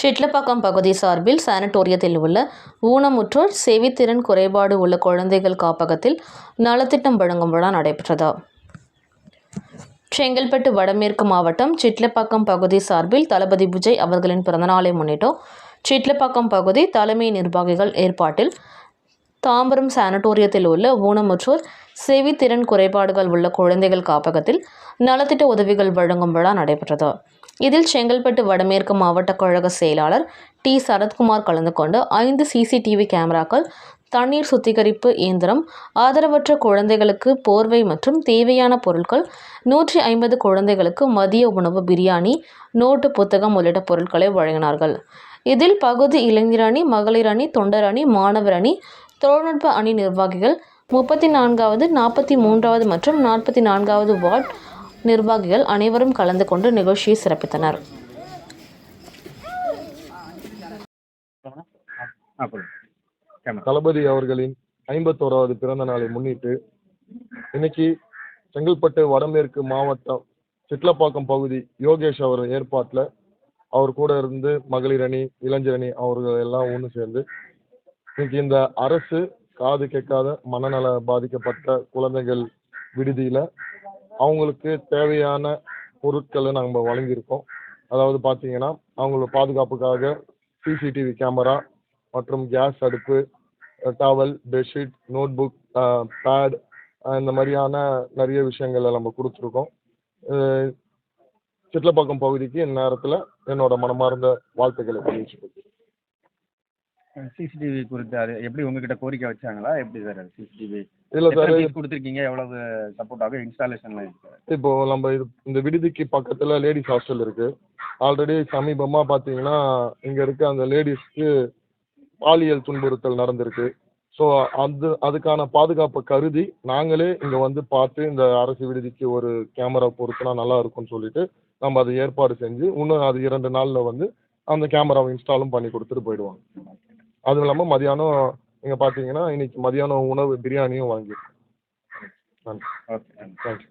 சிட்லப்பாக்கம் பகுதி சார்பில் சானட்டோரியத்தில் உள்ள ஊனமுற்றோர் செவித்திறன் குறைபாடு உள்ள குழந்தைகள் காப்பகத்தில் நலத்திட்டம் வழங்கும் விழா நடைபெற்றது. செங்கல்பட்டு வடமேற்கு மாவட்டம் சிட்லப்பாக்கம் பகுதி சார்பில் தளபதி விஜய் அவர்களின் பிறந்தநாளை முன்னிட்டு சிட்லப்பாக்கம் பகுதி தலைமை நிர்வாகிகள் ஏற்பாட்டில் தாம்பரம் சானட்டோரியத்தில் உள்ள ஊனமுற்றோர் செவித்திறன் குறைபாடுகள் உள்ள குழந்தைகள் காப்பகத்தில் நலத்திட்ட உதவிகள் வழங்கும் விழா நடைபெற்றது. இதில் செங்கல்பட்டு வடமேற்கு மாவட்ட கழக செயலாளர் டி. சரத்குமார் கலந்து கொண்டு ஐந்து சிசிடிவி கேமராக்கள் தண்ணீர் சுத்திகரிப்பு இயந்திரம் ஆதரவற்ற குழந்தைகளுக்கு போர்வை மற்றும் தேவையான பொருட்கள் நூற்றி ஐம்பது குழந்தைகளுக்கு மதிய உணவு பிரியாணி நோட்டு புத்தகம் உள்ளிட்ட பொருட்களை வழங்கினார்கள். இதில் பகுதி இளைஞர் அணி மகளிர் அணி தொண்டர் அணி மாணவர் அணி தொழில்நுட்ப அணி நிர்வாகிகள் முப்பத்தி நான்காவது நாற்பத்தி மூன்றாவது மற்றும் நாற்பத்தி நான்காவது வார்டு நிர்வாகிகள் அனைவரும் கலந்து கொண்டு நிகழ்ச்சியை சிறப்பித்தனர். தளபதி அவர்களின் ஐம்பத்தோராவது பிறந்த நாளை முன்னிட்டு இன்னைக்கு செங்கல்பட்டு வடமேற்கு மாவட்டம் சிட்லப்பாக்கம் பகுதி யோகேஷ் அவர் ஏற்பாட்டில் அவர் கூட இருந்து மகளிர் அணி இளைஞர் அணி அவர்கள் எல்லாம் ஒன்று சேர்ந்து இன்னைக்கு இந்த அரசு காது கேட்காத மனநல பாதிக்கப்பட்ட குழந்தைகள் விடுதியில் அவங்களுக்கு தேவையான பொருட்களை நம்ம வழங்கியிருக்கோம். அதாவது பார்த்தீங்கன்னா அவங்களோட பாதுகாப்புக்காக சிசிடிவி கேமரா மற்றும் கேஸ் அடுப்பு towel bedsheet notebook pad இந்த மாதிரியான நிறைய விஷயங்களை நம்ம கொடுத்துருக்கோம். சிட்லப்பாக்கம் பகுதிக்கு இந்நேரத்தில் என்னோட மனமார்ந்த வாழ்த்துக்களை தெரிவிச்சுக்கிறேன் சிசிடிவி குறித்து அது எப்படி உங்ககிட்ட கோரிக்கை வச்சாங்களா? எப்படி சார் அது சிசிடிவி இல்லை சார் கொடுத்துருக்கீங்க? எவ்வளவு சப்போர்ட் ஆகும் இன்ஸ்டாலேஷன்லாம் இருக்கு? இப்போ நம்ம இது இந்த விடுதிக்கு பக்கத்தில் லேடிஸ் ஹாஸ்டல் இருக்கு. ஆல்ரெடி சமீபமாக பார்த்தீங்கன்னா இங்கே இருக்க அந்த லேடிஸ்க்கு பாலியல் துன்புறுத்தல் நடந்திருக்கு. ஸோ அது அதுக்கான பாதுகாப்பை கருதி நாங்களே இங்கே வந்து பார்த்து இந்த அரசு விடுதிக்கு ஒரு கேமரா பொருத்தினா நல்லா இருக்கும்னு சொல்லிட்டு நம்ம அதை ஏற்பாடு செஞ்சு இன்னும் அது இரண்டு நாளில் வந்து அந்த கேமராவை இன்ஸ்டாலும் பண்ணி கொடுத்துட்டு போயிடுவாங்க. அதுவும் இல்லாமல் மதியானம் இங்கே பார்த்தீங்கன்னா இன்னைக்கு மதியானம் உணவு பிரியாணியும் வாங்கியிருக்கோம். நன்றி. Okay thank you